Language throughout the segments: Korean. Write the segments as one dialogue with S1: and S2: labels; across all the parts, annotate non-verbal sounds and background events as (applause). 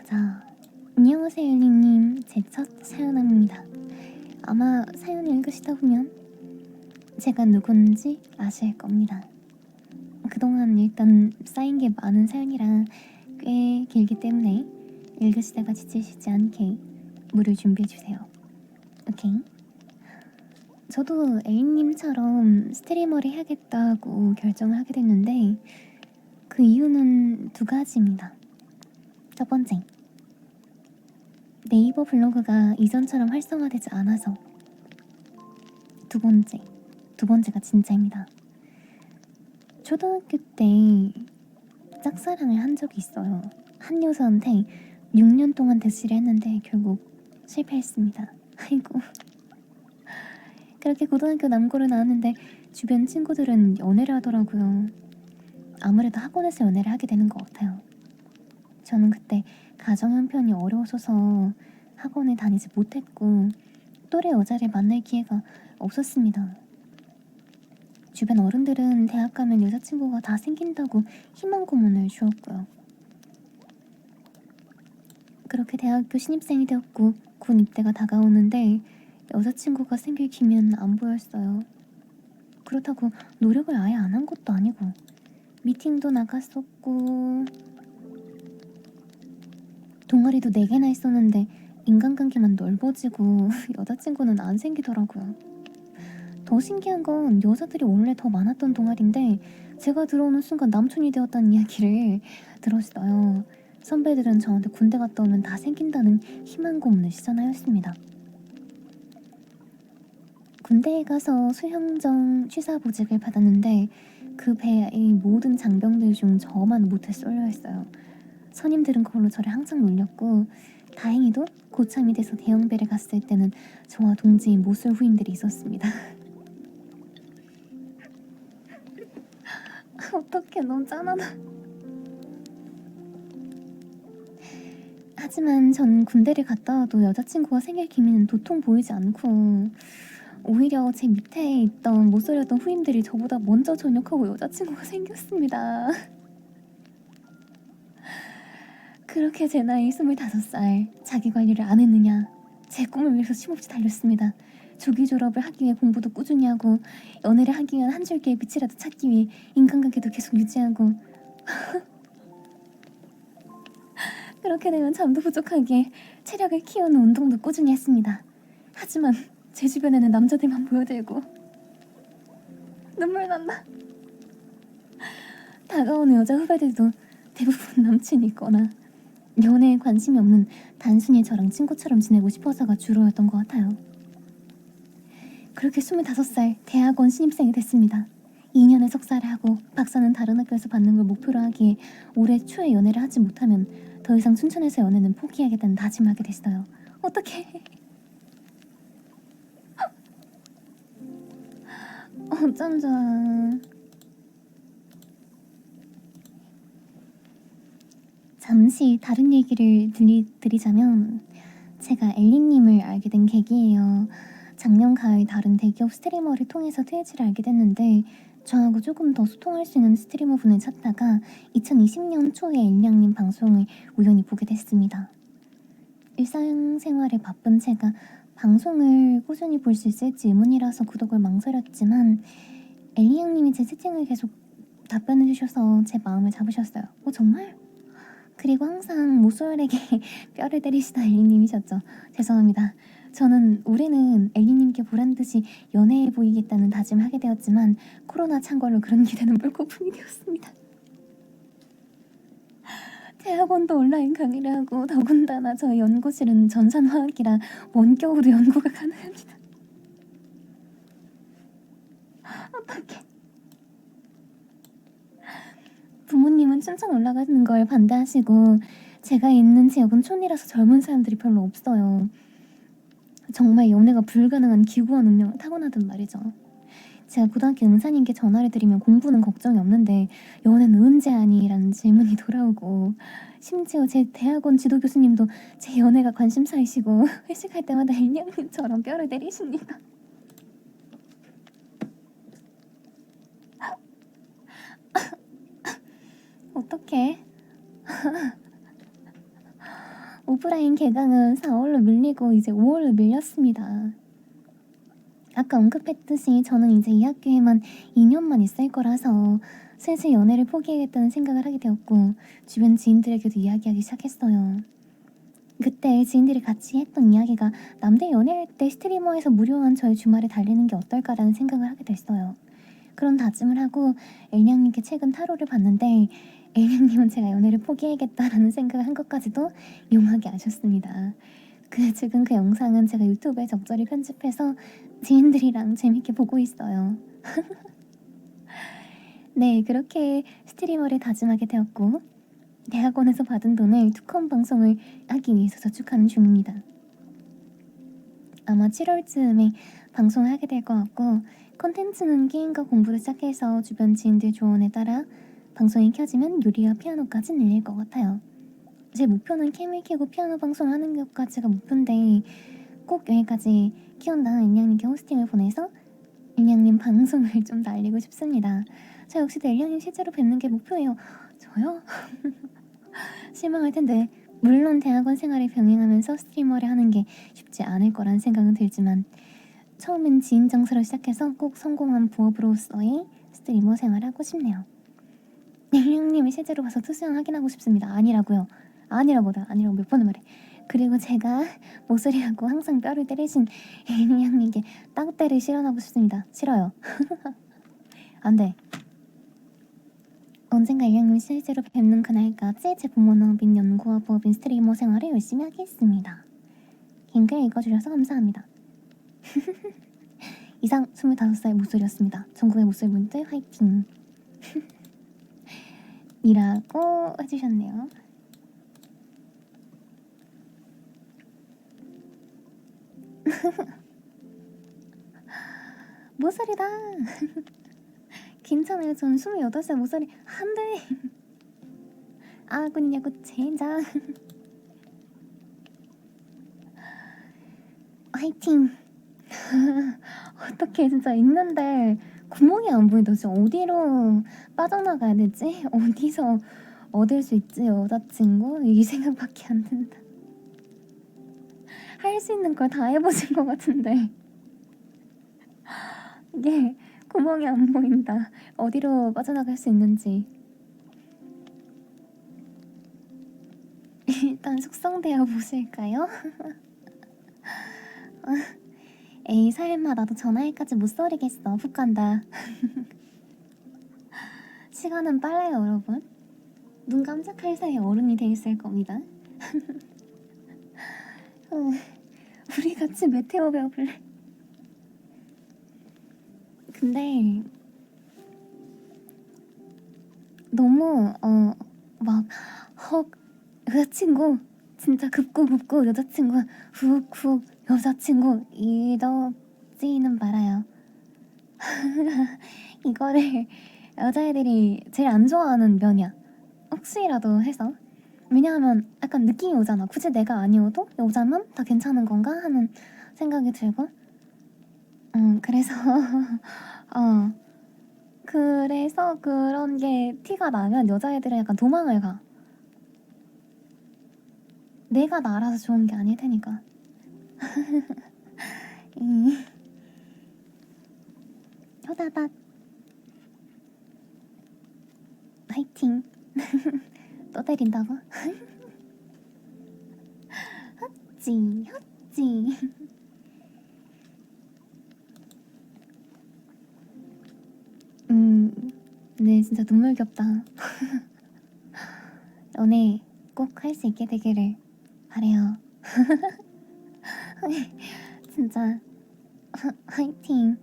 S1: 보자. 안녕하세요, 엘리님. 제 첫 사연함입니다. 아마 사연 읽으시다 보면 제가 누군지 아실 겁니다. 그동안 일단 쌓인 게 많은 사연이라 꽤 길기 때문에 읽으시다가 지치시지 않게 물을 준비해주세요. 오케이? 저도 애인님처럼 스트리머를 해야겠다고 결정을 하게 됐는데 그 이유는 두 가지입니다. 첫 번째, 네이버 블로그가 이전처럼 활성화되지 않아서. 두 번째, 두 번째가 진짜입니다. 초등학교 때 짝사랑을 한 적이 있어요. 한 여자한테 6년 동안 대시를 했는데 결국 실패했습니다. (laughs) 아이고. 그렇게 고등학교 남고를 나왔는데 주변 친구들은 연애를 하더라고요. 아무래도 학원에서 연애를 하게 되는 것 같아요. 저는 그때 가정 형편이 어려워서 학원에 다니지 못했고 또래 여자를 만날 기회가 없었습니다. 주변 어른들은 대학 가면 여자친구가 다 생긴다고 희망 고문을 주었고요. 그렇게 대학교 신입생이 되었고 군 입대가 다가오는데 여자친구가 생길 기미는 안 보였어요. 그렇다고 노력을 아예 안 한 것도 아니고 미팅도 나갔었고 동아리도 4개나 있었는데 인간관계만 넓어지고 (laughs) 여자친구는 안 생기더라고요. 더 신기한 건 여자들이 원래 더 많았던 동아리인데 제가 들어오는 순간 남촌이 되었다는 이야기를 (laughs) 들었어요. 선배들은 저한테 군대 갔다 오면 다 생긴다는 희망 고문을 시전하였습니다. 군대에 가서 수형정 취사 보직을 받았는데 그 배의 모든 장병들 중 저만 못해 쏠려 했어요. 선임들은 그걸로 저를 항상 놀렸고 다행히도 고참이 돼서 대형배를 갔을 때는 저와 동지인 모쏠 후임들이 있었습니다. (laughs) 어떡해 너무 짠하다. 하지만 전 군대를 갔다 와도 여자친구가 생길 기미는 도통 보이지 않고 오히려 제 밑에 있던 모쏠이었던 후임들이 저보다 먼저 전역하고 여자친구가 생겼습니다. (laughs) 그렇게 제 나이 25살 자기 관리를 안 했느냐 제 꿈을 위해서 쉼없이 달렸습니다. 조기 졸업을 하기 위해 공부도 꾸준히 하고 연애를 하기 위한 한 줄기의 빛이라도 찾기 위해 인간관계도 계속 유지하고 (laughs) 그렇게 되면 잠도 부족하기에 체력을 키우는 운동도 꾸준히 했습니다. 하지만 제 주변에는 남자들만 보여들고 눈물 난다. 다가오는 여자 후배들도 대부분 남친이 있거나 연애에 관심이 없는 단순히 저랑 친구처럼 지내고 싶어서가 주로였던 것 같아요. 그렇게 25살 대학원 신입생이 됐습니다. 2년의 석사를 하고 박사는 다른 학교에서 받는 걸 목표로 하기에 올해 초에 연애를 하지 못하면 더 이상 춘천에서 연애는 포기하겠다는 다짐을 하게 됐어요. 어떡해. (laughs) 어쩜 좋아. 잠시 다른 얘기를 들리, 드리자면 제가 엘리님을 알게 된 계기예요. 작년 가을 다른 대기업 스트리머를 통해서 트위치를 알게 됐는데 저하고 조금 더 소통할 수 있는 스트리머 분을 찾다가 2020년 초에 엘리양님 방송을 우연히 보게 됐습니다. 일상생활에 바쁜 제가 방송을 꾸준히 볼 수 있을지 의문이라서 구독을 망설였지만 엘리양님이 제 채팅을 계속 답변해 주셔서 제 마음을 잡으셨어요. 어 정말? 그리고 항상 모쏠에게 (laughs) 뼈를 때리시던 엘리님이셨죠. 죄송합니다. 저는 올해는 엘리님께 보란 듯이 연애해 보이겠다는 다짐을 하게 되었지만 코로나 창궐로 그런 기대는 물거품이 되었습니다. (laughs) 대학원도 온라인 강의를 하고 더군다나 저희 연구실은 전산화학이라 원격으로 연구가 가능합니다. (laughs) 어떡해. 부모님은 춘천 올라가는 걸 반대하시고 제가 있는 지역은 촌이라서 젊은 사람들이 별로 없어요. 정말 연애가 불가능한 기구한 운명을 타고나든 말이죠. 제가 고등학교 음사님께 전화를 드리면 공부는 걱정이 없는데 연애는 언제 하니?라는 질문이 돌아오고 심지어 제 대학원 지도 교수님도 제 연애가 관심사이시고 회식할 때마다 (laughs) 일냥님처럼 뼈를 때리십니다. 어떡해? (laughs) 오프라인 개강은 4월로 밀리고 이제 5월로 밀렸습니다. 아까 언급했듯이 저는 이제 이 학교에만 2년만 있을 거라서 슬슬 연애를 포기하겠다는 생각을 하게 되었고 주변 지인들에게도 이야기하기 시작했어요. 그때 지인들이 같이 했던 이야기가 남들 연애할 때 스트리머에서 무료한 저의 주말에 달리는 게 어떨까라는 생각을 하게 됐어요. 그런 다짐을 하고 엘냥님께 최근 타로를 봤는데 엘냥님은 제가 연애를 포기해야겠다라는 생각을 한 것까지도 용하게 아셨습니다. 그 지금 그 영상은 제가 유튜브에 적절히 편집해서 지인들이랑 재밌게 보고 있어요. (laughs) 네, 그렇게 스트리머를 다짐하게 되었고 대학원에서 받은 돈을 투컴 방송을 하기 위해서 저축하는 중입니다. 아마 7월쯤에 방송을 하게 될 것 같고 컨텐츠는 게임과 공부를 시작해서 주변 지인들 조언에 따라 방송이 켜지면 요리와 피아노까지 늘릴 것 같아요. 제 목표는 캠을 켜고 피아노 방송하는 것까지가 목표인데 꼭 여기까지 키운 다음 인양님께 호스팅을 보내서 인양님 방송을 (laughs) 좀 날리고 싶습니다. 저 역시도 인양님 실제로 뵙는 게 목표예요. 저요? (laughs) 실망할 텐데 물론 대학원 생활을 병행하면서 스트리머를 하는 게 쉽지 않을 거란 생각은 들지만 처음엔 지인 장사로 시작해서 꼭 성공한 부업으로서의 스트리머 생활을 하고 싶네요. 일령님이 실제로 가서 투수형 확인하고 싶습니다. 아니라고요. 아니라고다. 아니라고 몇 번을 말해. 그리고 제가 목소리하고 항상 뼈를 때리신 일령님께 땅때를 실현하고 싶습니다. 싫어요. (laughs) 안 돼. 언젠가 일령님 실제로 뵙는 그날까지 제 부모는 민 연구와 부업인 스트리머 생활을 열심히 하겠습니다. 긴 글 읽어주셔서 감사합니다. (laughs) 이상 25살 목소리였습니다. 전국의 목소리 분들 화이팅! 이라고 해주셨네요. (laughs) 모서리다. (laughs) 괜찮아요. 전 28살 모서리 한 대. (laughs) 아군이냐고 젠장. 화이팅. 어떻게 진짜 있는데 구멍이 안 보인다. 진짜 어디로 빠져나가야 되지? (laughs) 어디서 얻을 수 있지 여자친구? 이 생각밖에 안 든다. 할 수 있는 걸 다 해보신 것 같은데 (laughs) 이게 구멍이 안 보인다. 어디로 빠져나갈 수 있는지. (laughs) 일단 숙성되어 보실까요? 에이 설마 나도 전화일까지 못 소리겠어. 훅 간다. (laughs) 시간은 빨라요 여러분. 눈 깜짝할 사이에 어른이 돼 있을 겁니다. (laughs) 어, 우리 같이 메테오 배워볼래? 근데 너무 어막 헉 여자친구 진짜 급고 급고 여자친구 훅훅 여자친구 이러지는 말아요. (laughs) 이거를 여자애들이 제일 안 좋아하는 면이야. 혹시라도 해서. 왜냐하면 약간 느낌이 오잖아. 굳이 내가 아니어도 여자면 다 괜찮은 건가 하는 생각이 들고. 음, 그래서 (laughs) 어. 그래서 그런 게 티가 나면 여자애들은 약간 도망을 가. 내가 나라서 좋은 게 아닐 테니까. (laughs) 이. 효다닥. 화이팅. (laughs) 또 때린다고? (laughs) 헛지, 헛지. 음, 네, 진짜 눈물겹다. 연애 꼭 할 수 있게 되기를 바래요. (laughs) 진짜 화, (laughs) 화이팅.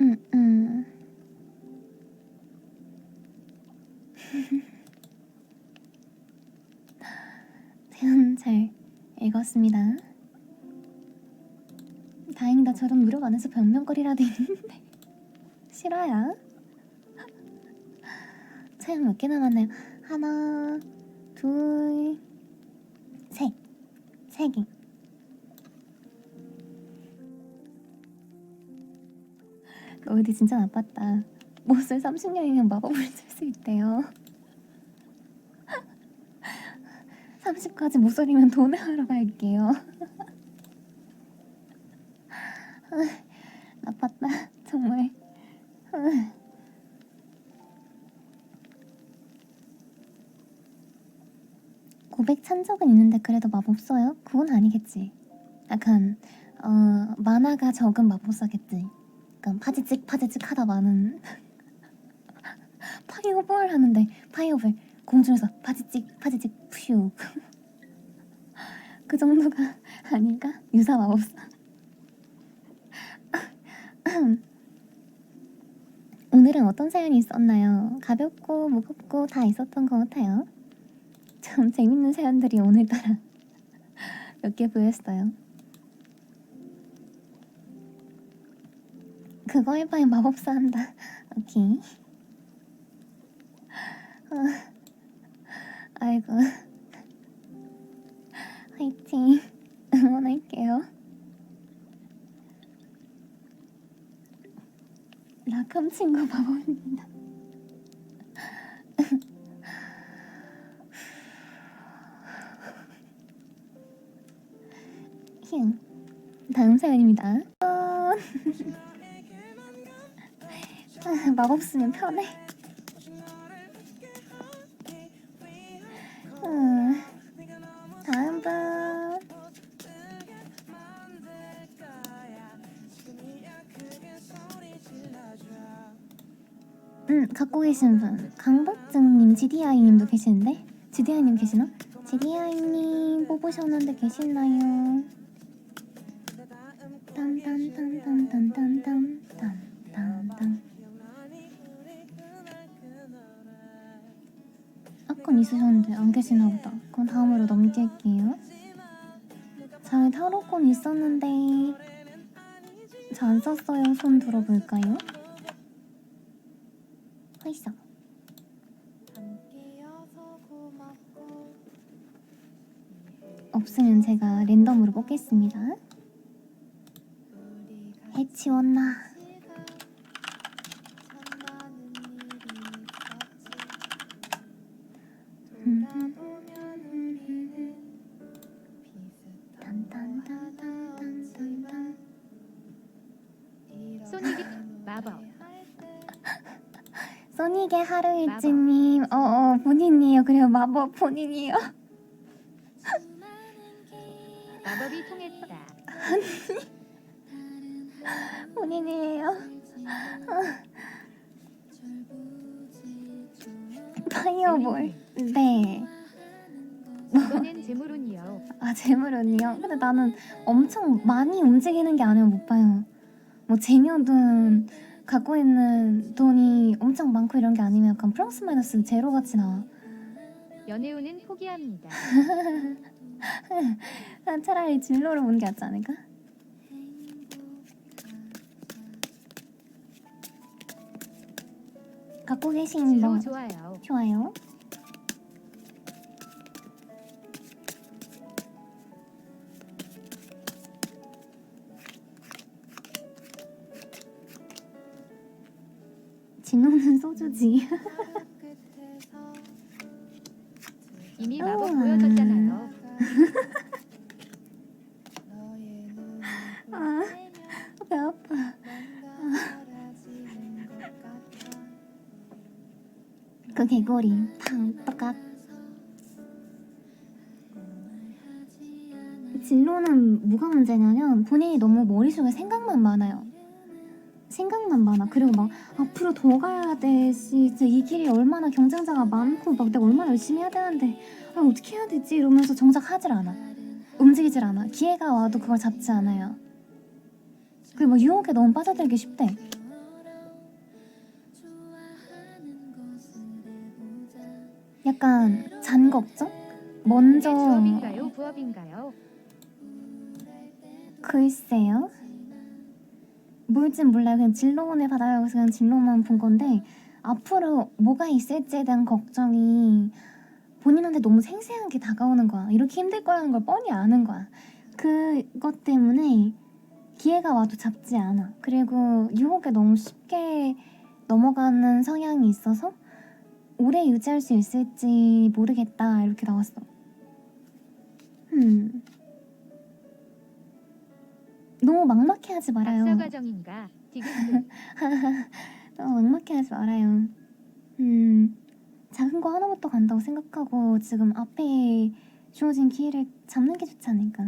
S1: 음, 음. (laughs) 대현 잘 읽었습니다. 다행이다. 저런 무력 안에서 변명거리라도 있는데 싫어요. 사연 몇 개 남았나요? 하나, 둘, 셋, 세 개. 어디 진짜 나빴다. 못을 30년이면 마법을 (laughs) 쓸 수 있대요. (laughs) 30까지 못살이면 돈을 하러 갈게요. (laughs) 나빴다 정말. 고백 찬 적은 있는데 그래도 마법사요? 그건 아니겠지. 약간 어 만화가 적은 마법사겠지. 약간 파지직 파지직 하다 많은 (laughs) 파이어볼 하는데 파이어볼 공중에서 파지직 파지직 퓨. (laughs) 그 정도가 (laughs) 아닌가? 유사 마법사. 오늘은 어떤 사연이 있었나요? 가볍고 무겁고 다 있었던 것 같아요. 참 재밌는 사연들이 오늘따라 (laughs) 몇 개 보였어요. 그거 해봐야 마법사 한다. (laughs) 오케이. 아, 아이고. 화이팅. (laughs) 응원할게요. 라캄 친구 마법입니다. 휴. 다음 사연입니다. 어... 아, 마법 쓰면 편해. 음, 다음 분. 음, 갖고 계신 분. 강복증님, GDI님도 계시는데? GDI님 계시나? GDI님 뽑으셨는데 계시나요? 딴딴딴딴딴딴딴딴딴딴 아까 있으셨는데 안 계시나 보다. 그럼 다음으로 넘길게요. 잘 타로콘 있었는데 잘 안 썼어요. 손 들어볼까요? 화이사. 없으면 제가 랜덤으로 뽑겠습니다. 해치웠나?
S2: 마법. (laughs)
S1: 소닉의 하루일지님, 어어 본인이에요. 그래요. 마법 본인이요.
S2: 마법이 통했다
S1: 본인이에요. 파이어볼. 네.
S2: 재물운이요
S1: 아 재물은요? 근데 나는 엄청 많이 움직이는 게 아니면 못 봐요. 뭐 쟁여둔 갖고 있는 돈이 엄청 많고 이런 게 아니면 약간 플러스 마이너스 제로 같이 나와.
S2: 연애운은 포기합니다 (laughs)
S1: 아, 차라리 진로를 보는 게 낫지 않을까? 갖고 계신 뭐
S2: 진로 좋아요
S1: 좋아요. 진호는 소주지.
S2: 이미 마법
S1: 음.
S2: 보여줬잖아요
S1: 그 개구리 팡 떡각. 진로는 뭐가 문제냐면 본인이 너무 머릿속에 생각만 많아요. 생각만 많아. 그리고 막 앞으로 더 가야 돼. 씨, 진짜 이 길이 얼마나 경쟁자가 많고 막 내가 얼마나 열심히 해야 되는데 아, 어떻게 해야 되지? 이러면서 정작 하질 않아. 움직이질 않아. 기회가 와도 그걸 잡지 않아요. 그리고 막 유혹에 너무 빠져들기 쉽대. 약간 잔 걱정? 먼저
S2: 주업인가요 부업인가요
S1: 글쎄요. 뭘진 몰라요. 그냥 진로원을 받아요. 그래서 그냥 진로만 본 건데 앞으로 뭐가 있을지에 대한 걱정이 본인한테 너무 생생하게 다가오는 거야. 이렇게 힘들 거라는 걸 뻔히 아는 거야. 그것 때문에 기회가 와도 잡지 않아. 그리고 유혹에 너무 쉽게 넘어가는 성향이 있어서 오래 유지할 수 있을지 모르겠다. 이렇게 나왔어. 음. 너무 막막해 하지 말아요.
S2: 박사 과정인가? 디귿 (laughs)
S1: 너무 막막해 하지 말아요. 음, 작은 거 하나부터 간다고 생각하고 지금 앞에 주어진 기회를 잡는 게 좋지 않을까?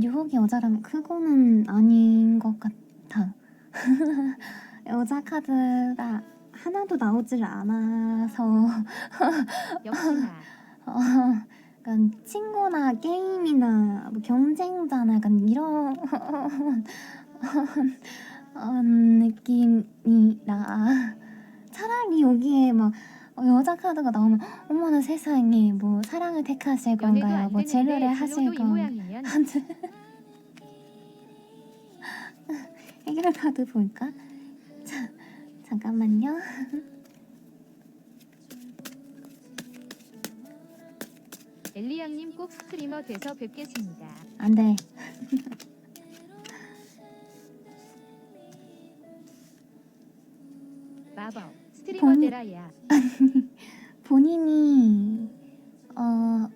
S1: 유혹이 여자라면 그거는 아닌 것 같아. (laughs) 여자 카드가 하나도 나오질 않아서. (laughs)
S2: 역시나.
S1: 어, 약간 친구나 게임이나 뭐 경쟁자나 약간 이런 (laughs) 어, 느낌이라. 차라리 여기에 막 어, 여자 카드가 나오면 어머나 세상에 뭐 사랑을 택하실
S2: 연애도
S1: 건가요? 안뭐 재료를
S2: 되는데
S1: 하실
S2: 진로도 이
S1: 건가요?
S2: 모양이면
S1: 해결 카드 볼까? 자, 잠깐만요. (laughs)
S2: 엘리양님 꼭 스트리머 돼서 뵙겠습니다.
S1: 안 돼. (laughs)
S2: 마법 스트리머
S1: 본-
S2: 데라야. (laughs)
S1: 본인이 어,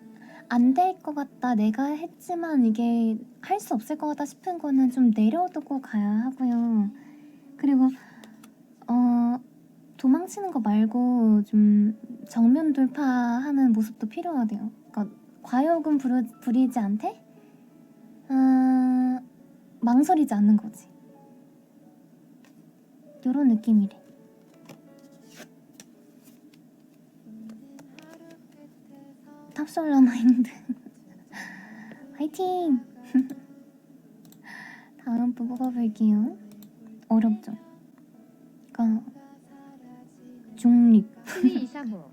S1: 안 될 것 같다. 내가 했지만 이게 할 수 없을 것 같다 싶은 거는 좀 내려두고 가야 하고요. 그리고 어, 도망치는 거 말고 좀 정면 돌파하는 모습도 필요하대요. 그러니까 과욕은 부르, 부리지 않되 어, 망설이지 않는 거지. 요런 느낌이래 탑솔러 마인드 (laughs) 화이팅 (laughs) 다음 분 뽑아볼게요 어렵죠 그러니까 중립
S2: 플리 235.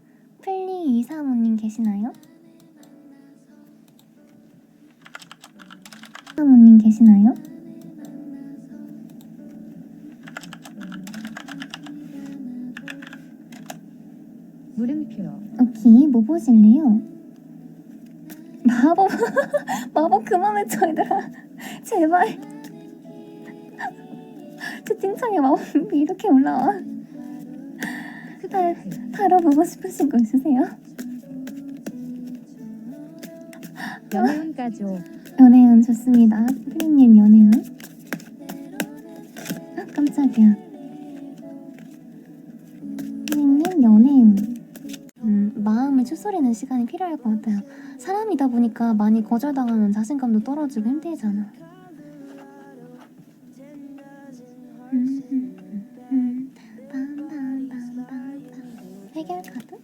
S1: 플리 이사모님 계시나요? 이사모님 계시나요?
S2: 물음표.
S1: 오케이 뭐 보실래요? 마법 (laughs) 마법 그만 외쳐 얘들아. 제발. 채팅창에 마법이 이렇게 올라와. 다, 다뤄보고 싶으신 거 있으세요?
S2: 연애운 가족.
S1: 연애운 좋습니다. 플리님 연애운. 아, 깜짝이야 추스리는 시간이 필요할 것 같아요 사람이다 보니까 많이 거절당하면 자신감도 떨어지고 힘들잖아 음, 음, 음. 해결 카드?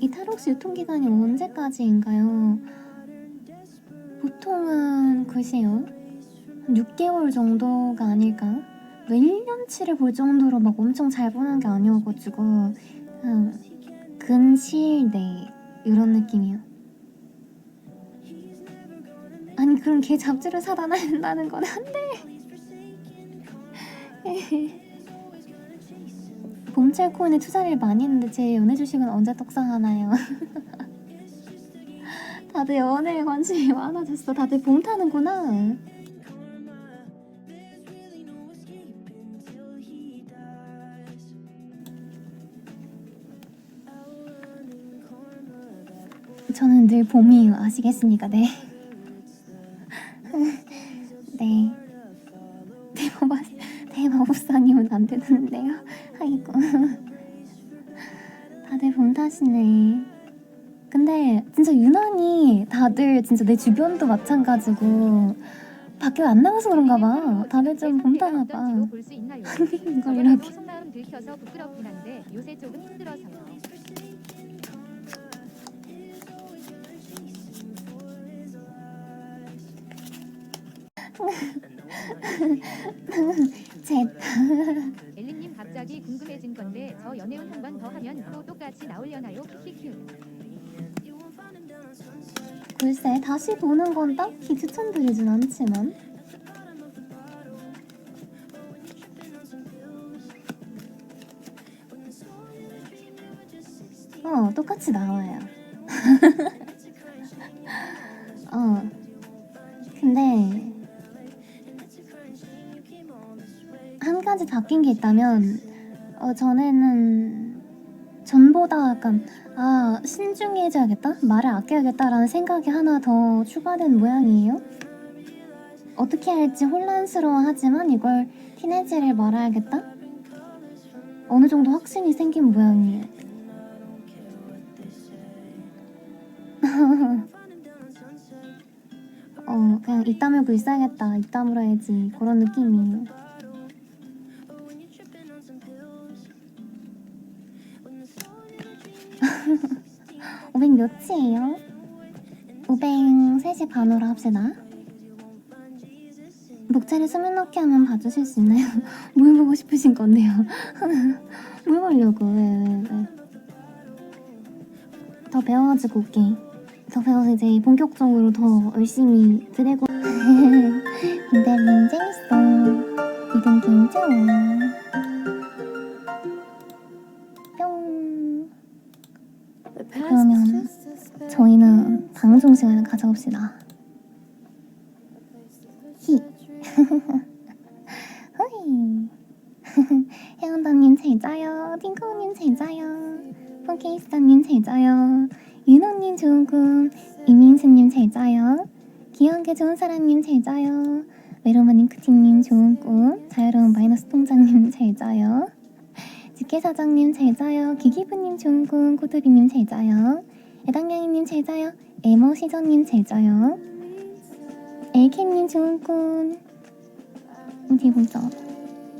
S1: 이 탈옥시 유통기간이 언제까지인가요? 보통은 글쎄요 한 6개월 정도가 아닐까? 1년치를 볼 정도로 막 엄청 잘 보는 게 아니어가지고 근시일 내에 이런 느낌이요 아니 그럼 걔 잡지를 사다 놔야된다는 건 안 돼 (laughs) 봄철 코인에 투자를 많이 했는데 제 연애 주식은 언제 떡상하나요? (laughs) 다들 연애에 관심이 많아졌어. 다들 봄 타는구나. 늘 봄이에요. 아시겠습니까? 네. (laughs) 네. 대마법, 대마법사님은 안 되는데요. 아이고. 다들 봄 타시네. 근데 진짜 유난히 다들 진짜 내 주변도 마찬가지고 밖에 안 나가서 그런가 봐. 다들 좀 봄타나 봐.
S2: 있나요?
S1: 이걸 이렇게. 제
S2: 엘리님 갑자기 궁금해진 건데 저 연애운 한 번 더 하면 또 똑같이 나오려나요? 키키큐.
S1: 글쎄 다시 보는 건 딱히 추천드리진 않지만 어 똑같이 나와요 (laughs) 가지 바뀐 게 있다면 어 전에는 전보다 약간 아 신중해져야겠다 말을 아껴야겠다라는 생각이 하나 더 추가된 모양이에요. 어떻게 할지 혼란스러워하지만 이걸 티내지를 말아야겠다. 어느 정도 확신이 생긴 모양이에요. (laughs) 어 그냥 입 다물고 있어야겠다. 입 다물어야지 그런 느낌이에요. 몇이에요? 503시 반으로 합시다. 목차를 수면 넣기 하면 봐주실 수 있나요? (laughs) 뭘 보고 싶으신 건데요? (laughs) 뭘 보려고? 왜, 왜, 왜? 더 배워가지고 올게. 더 배워서 이제 본격적으로 더 열심히 드래곤. (laughs) 근데는 재밌 가져봅시다. 히. (laughs) 허이. (laughs) 혜원다님 잘 자요. 팅코님 잘 자요. 폰케이스타님 잘 자요. 윤호님 좋은 꿈. 이민수님 잘 자요. 귀여운 게 좋은 사람님 잘 자요. 메로마님 크팅님 좋은 꿈. 자유로운 마이너스 통장님 잘 자요. 직계사장님 잘 자요. 기기부님 좋은 꿈. 코드리님 잘 자요. 애당냥이님 잘 자요. 에모 시저님 잘 자요. 엘케님 좋은 꿈. 어디 보자.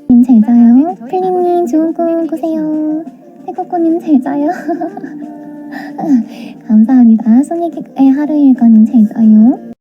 S1: 님잘 자요. 클림님 좋은 꿈 꾸세요. 태국고님 잘 자요. 감사합니다. 소니기의 하루 일과님 잘 자요.